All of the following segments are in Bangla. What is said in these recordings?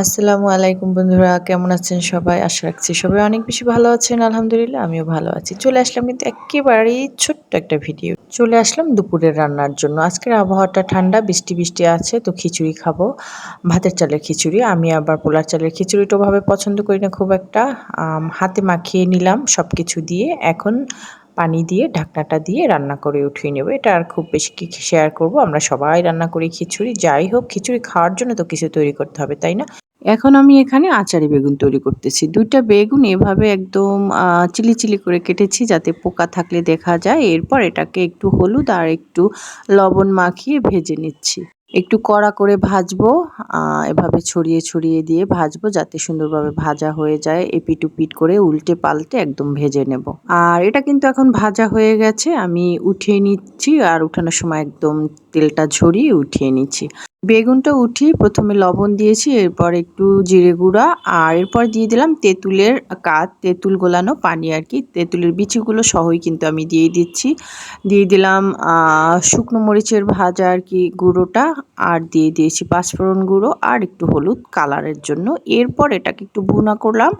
আসসালামু আলাইকুম বন্ধুরা, কেমন আছেন সবাই? আশা রাখছি সবাই অনেক বেশি ভালো আছেন, আলহামদুলিল্লাহ আমিও ভালো আছি। চলে আসলাম কিন্তু একেবারেই ছোট্ট একটা ভিডিও। চলে আসলাম দুপুরের রান্নার জন্য। আজকের আবহাওয়াটা ঠান্ডা, বৃষ্টি বৃষ্টি আছে, তো খিচুড়ি খাব। ভাতের চালের খিচুড়ি, আমি আবার পোলার চালের খিচুড়িটা ভাবে পছন্দ করি না খুব একটা। হাতে মাখিয়ে নিলাম সব কিছু দিয়ে, এখন পানি দিয়ে, ঢাকনাটা দিয়ে রান্না করে উঠিয়ে নেব। এটা আর খুব বেশি কি শেয়ার করব, আমরা সবাই রান্না করি খিচুড়ি, যাই হোক, খিচুড়ি খাওয়ার জন্য তো কিছু তৈরি করতে হবে, তাই না? এখন আমি এখানে আচারি বেগুন তৈরি করতেছি। দুইটা বেগুন এভাবে একদম চিলি চিলি করে কেটেছি যাতে পোকা থাকলে দেখা যায়। এরপর এটাকে একটু হলুদ আর একটু লবণ মাখিয়ে ভেজে নিচ্ছি। একটু কড়া করে ভাজবো এভাবে ছড়িয়ে ছড়িয়ে দিয়ে ভাজবো যাতে সুন্দরভাবে ভাজা হয়ে যায়। এপিট উপিট করে উল্টে পাল্টে একদম ভেজে নেব। আর এটা কিন্তু এখন ভাজা হয়ে গেছে। আমি উঠিয়ে নিচ্ছি আর উঠানোর সময় একদম তেলটা ঝরিয়ে উঠিয়ে নিচ্ছি। বেগুনটা উঠিয়ে প্রথমে লবণ দিয়েছি, এরপর একটু জিরে গুঁড়া, আর এরপর দিয়ে দিলাম তেঁতুলের কাত, তেঁতুল গোলানো পানি আর কি। তেঁতুলের বিচিগুলো সহই কিন্তু আমি দিয়ে দিচ্ছি। দিয়ে দিলাম শুকনো মরিচের ভাজা আর কি গুঁড়োটা, আর দিয়ে দিয়েছি পাঁচফোড়ন গুঁড়ো আর একটু হলুদ কালারের জন্য। এরপর এটাকে একটু ভুনা করলাম,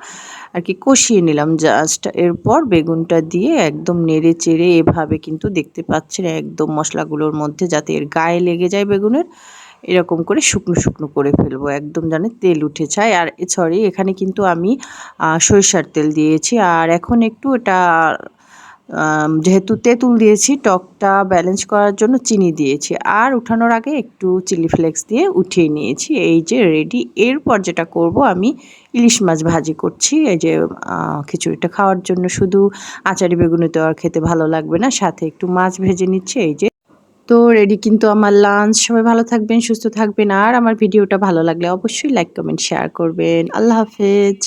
আর কি কষিয়ে নিলাম জাস্ট। এরপর বেগুনটা দিয়ে একদম নেড়ে চেড়ে এভাবে কিন্তু দেখতে পাচ্ছেন একদম মশলাগুলোর মধ্যে যাতে এর গায়ে লেগে যায় বেগুনের। এরকম করে শুকনো শুকনো করে ফেলব, একদম জানে তেল উঠে যায়। আর সরি এখানে কিন্তু আমি সরিষার তেল দিয়েছি। আর এখন একটু এটা যেহেতু তেঁতুল দিয়েছি, টকটা ব্যালেন্স করার জন্য চিনি দিয়েছি। আর উঠানোর আগে একটু চিলি ফ্লেক্স দিয়ে উঠিয়ে নিয়েছি। এই যে রেডি এরপর যেটা করব আমি ইলিশ মাছ ভাজি করছি। এই যে খিচুড়িটা খাওয়ার জন্য শুধু আচারি বেগুনে তো আর খেতে ভালো লাগবে না, সাথে একটু মাছ ভেজে নিচ্ছে। এই যে তো রেডি কিন্তু আমার লাঞ্চ সবাই ভালো থাকবেন, সুস্থ থাকবেন। আর আমার ভিডিওটা ভালো লাগলে অবশ্যই লাইক কমেন্ট শেয়ার করবেন। আল্লাহ হাফেজ।